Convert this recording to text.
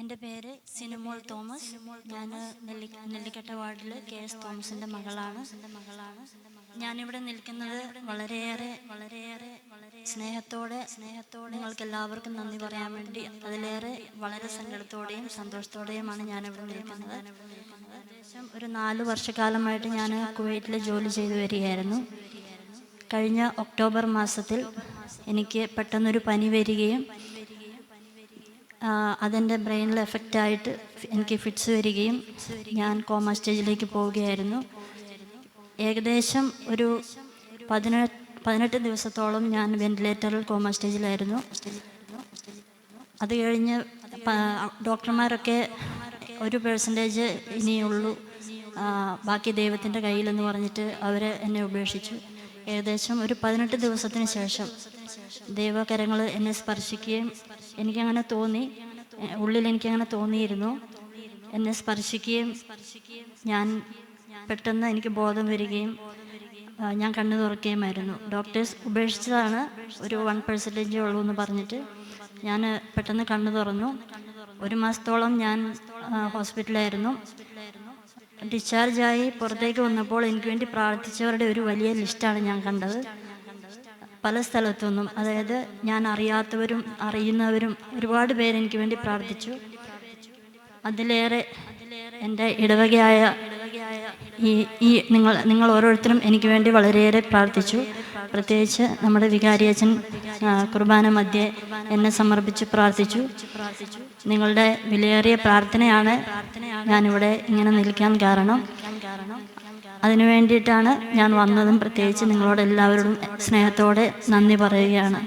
എന്റെ പേര് സിനിമോൾ തോമസ്. ഞാൻ നെല്ലി നെല്ലിക്കട്ട വാർഡിൽ കെ എസ് തോമസിന്റെ മകളാണ്. മകളാണ്. ഞാനിവിടെ നിൽക്കുന്നത് വളരെയേറെ വളരെയേറെ വളരെ സ്നേഹത്തോടെ സ്നേഹത്തോടെ നിങ്ങൾക്ക് എല്ലാവർക്കും നന്ദി പറയാൻ വേണ്ടി അതിലേറെ വളരെ സങ്കടത്തോടെയും സന്തോഷത്തോടെയുമാണ് ഞാനിവിടെ നിൽക്കുന്നത്. ഏകദേശം ഒരു നാല് വർഷക്കാലമായിട്ട് ഞാൻ കുവൈറ്റിൽ ജോലി ചെയ്തു വരികയായിരുന്നു. കഴിഞ്ഞ ഒക്ടോബർ മാസത്തിൽ എനിക്ക് പെട്ടെന്നൊരു പനി വരികയും അതെന്റെ ബ്രെയിനിൽ എഫക്റ്റ് ആയിട്ട് എനിക്ക് ഫിറ്റ്സ് വരികയും ഞാൻ കോമ സ്റ്റേജിലേക്ക് പോവുകയായിരുന്നു. ഏകദേശം ഒരു പതിനെട്ട് പതിനെട്ട് ദിവസത്തോളം ഞാൻ വെന്റിലേറ്ററിൽ കോമ സ്റ്റേജിലായിരുന്നു അത് കഴിഞ്ഞ് ഡോക്ടർമാരൊക്കെ ഒരു പേഴ്സന്റേജ് ഇനിയുള്ളൂ. ബാക്കി ദൈവത്തിന്റെ കയ്യിലെന്ന് പറഞ്ഞിട്ട് അവർ എന്നെ ഉപേക്ഷിച്ചു. ഏകദേശം ഒരു പതിനെട്ട് ദിവസത്തിന് ശേഷം ദൈവകരങ്ങൾ എന്നെ സ്പർശിക്കുകയും എനിക്കങ്ങനെ തോന്നി. ഉള്ളിൽ എനിക്കങ്ങനെ തോന്നിയിരുന്നു. എന്നെ സ്പർശിക്കുകയും ഞാൻ പെട്ടെന്ന് എനിക്ക് ബോധം വരികയും ഞാൻ കണ്ണു തുറക്കുകയുമായിരുന്നു. ഡോക്ടേഴ്സ് ഉപേക്ഷിച്ചതാണ് ഒരു വൺ പെർസെന്റേജേ ഉള്ളൂ എന്ന് പറഞ്ഞിട്ട് ഞാൻ പെട്ടെന്ന് കണ്ണു തുറന്നു. ഒരു മാസത്തോളം ഞാൻ ഹോസ്പിറ്റലായിരുന്നു ഡിസ്ചാർജായി പുറത്തേക്ക് വന്നപ്പോൾ എനിക്ക് വേണ്ടി പ്രാർത്ഥിച്ചവരുടെ ഒരു വലിയ ലിസ്റ്റാണ് ഞാൻ കണ്ടത്. പല സ്ഥലത്തുനിന്നും അതായത് ഞാൻ അറിയാത്തവരും അറിയുന്നവരും ഒരുപാട് പേര് എനിക്ക് വേണ്ടി പ്രാർത്ഥിച്ചു. അതിലേറെ എന്റെ ഇടവകയായ ഈ ഈ നിങ്ങൾ നിങ്ങൾ ഓരോരുത്തരും എനിക്ക് വേണ്ടി വളരെയേറെ പ്രാർത്ഥിച്ചു. പ്രത്യേകിച്ച് നമ്മുടെ വികാരിയച്ഛൻ കുർബാന മധ്യേ എന്നെ സമർപ്പിച്ച് പ്രാർത്ഥിച്ചു. നിങ്ങളുടെ വിലയേറിയ പ്രാർത്ഥനയാണ് ഞാനിവിടെ ഇങ്ങനെ നിൽക്കാൻ കാരണം. അതിനു വേണ്ടിയിട്ടാണ് ഞാൻ വന്നതും പ്രത്യേകിച്ച് നിങ്ങളോട് എല്ലാവരോടും സ്നേഹത്തോടെ നന്ദി പറയുകയാണ്.